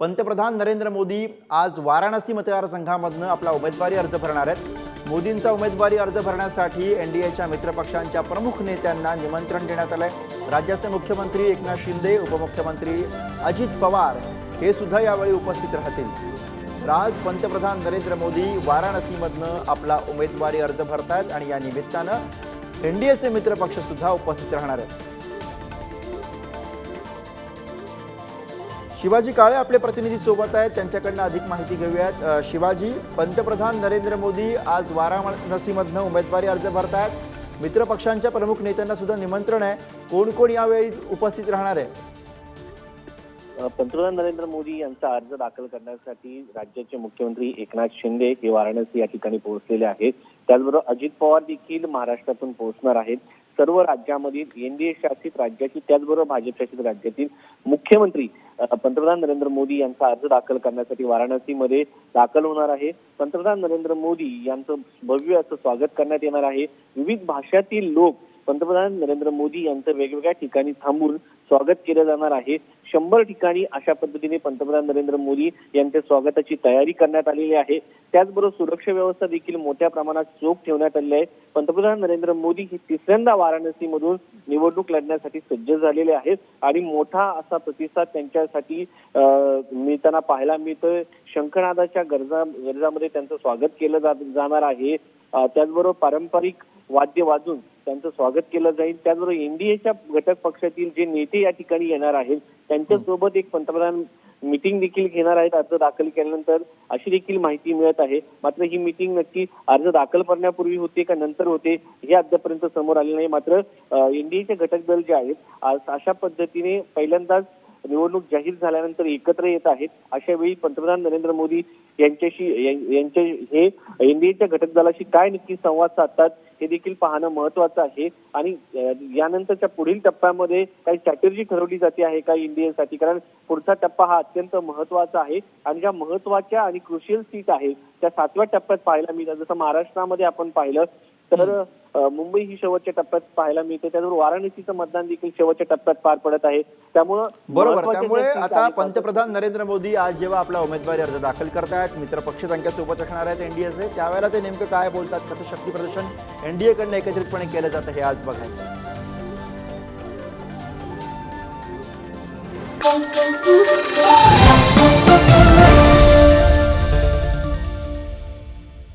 पंतप्रधान नरेंद्र मोदी आज वाराणसी मतदारसंघामधनं आपला उमेदवारी अर्ज भरणार आहेत. मोदींचा उमेदवारी अर्ज भरण्यासाठी एन डी एच्या मित्रपक्षांच्या प्रमुख नेत्यांना निमंत्रण देण्यात आलं आहे राज्याचे मुख्यमंत्री एकनाथ शिंदे उपमुख्यमंत्री अजित पवार हे सुद्धा यावेळी उपस्थित राहतील. आज पंतप्रधान नरेंद्र मोदी वाराणसीमधनं आपला उमेदवारी अर्ज भरतायत आणि या निमित्तानं एन डी एचे मित्रपक्षसुद्धा उपस्थित राहणार आहेत. शिवाजी काळे आपले प्रतिनिधी सोबत आहेत. त्यांच्याकडनं अधिक माहिती घेऊयात. शिवाजी पंतप्रधान नरेंद्र मोदी आज वाराणसीमधनं उमेदवारी अर्ज भरतायत. मित्रपक्षांच्या प्रमुख नेत्यांना सुद्धा निमंत्रण आहे. कोण कोण यावेळी उपस्थित राहणार आहे? पंतप्रधान नरेंद्र मोदी यांचा अर्ज दाखल करण्यासाठी राज्याचे मुख्यमंत्री एकनाथ शिंदे हे वाराणसी या ठिकाणी पोहोचलेले आहेत. त्याचबरोबर अजित पवार देखील महाराष्ट्रातून पोहोचणार आहेत. सर्व राज्यामधील एनडीए शासित राज्याची त्याचबरोबर भाजप शासित राज्यातील मुख्यमंत्री पंतप्रधान नरेंद्र मोदी यांचा अर्ज दाखल करण्यासाठी वाराणसीमध्ये दाखल होणार आहे. पंतप्रधान नरेंद्र मोदी यांचं भव्य असं स्वागत करण्यात येणार आहे. विविध भाषातील लोक पंतप्रधान नरेंद्र मोदी यांचं वेगवेगळ्या ठिकाणी थांबून स्वागत केलं जाणार आहे. शंभर ठिकाणी अशा पद्धतीने पंतप्रधान नरेंद्र मोदी यांच्या स्वागताची तयारी करण्यात आलेली आहे. त्याचबरोबर सुरक्षा व्यवस्था देखील मोठ्या प्रमाणात चोख ठेवण्यात आली आहे. पंतप्रधान नरेंद्र मोदी हे तिसऱ्यांदा वाराणसीमधून निवडणूक लढण्यासाठी सज्ज झालेले आहेत आणि मोठा असा प्रतिसाद त्यांच्यासाठी मिळताना पाहायला मिळतोय. शंखनादाच्या गरजा गरजामध्ये त्यांचं स्वागत केलं जा- जाणार आहे. त्याचबरोबर पारंपरिक वाद्य वाजून त्यांचं स्वागत केलं जाईल. त्याचबरोबर एनडीएच्या घटक पक्षातील जे नेते या ठिकाणी येणार आहेत त्यांच्यासोबत एक पंतप्रधान मिटिंग देखील घेणार आहेत अर्ज दाखल केल्यानंतर अशी देखील माहिती मिळत आहे. मात्र ही मिटिंग नक्की अर्ज दाखल करण्यापूर्वी होते का नंतर होते हे अद्यापर्यंत समोर आले नाही. मात्र एनडीएचे घटक दल जे आहेत अशा पद्धतीने पहिल्यांदाच निवडणूक जाहीर झाल्यानंतर एकत्र येत आहेत. अशा वेळी पंतप्रधान नरेंद्र मोदी यांच्याशी या- यांचे हे एनडीएच्या घटक दलाशी काय नक्की संवाद साधतात हे देखील पाहणं महत्वाचं आहे. आणि यानंतरच्या पुढील टप्प्यामध्ये काही स्ट्रॅटेजी ठरवली जाते आहे का इंडियनसाठी कारण पुढचा टप्पा हा अत्यंत महत्त्वाचा आहे. आणि ज्या महत्त्वाच्या आणि क्रुशियल सीट आहे त्या सातव्या टप्प्यात पाहायला मिळतात. जसं महाराष्ट्रामध्ये आपण पाहिलं तर मुंबई ही शेवटच्या टप्प्यात पाहायला मिळते. त्याचबरोबर वाराणसीचं मतदान देखील शेवटच्या टप्प्यात पार पडत आहे. त्यामुळं बरोबर. त्यामुळे आता पंतप्रधान नरेंद्र मोदी आज जेव्हा आपला उमेदवारी अर्ज दाखल आहेत मित्रपक्ष त्यांच्यासोबत असणार आहेत एनडीएचे त्यावेळेला ते नेमकं काय बोलतात कसं शक्ती प्रदर्शन एनडीएकडनं एकत्रितपणे केलं जातं हे आज बघायचं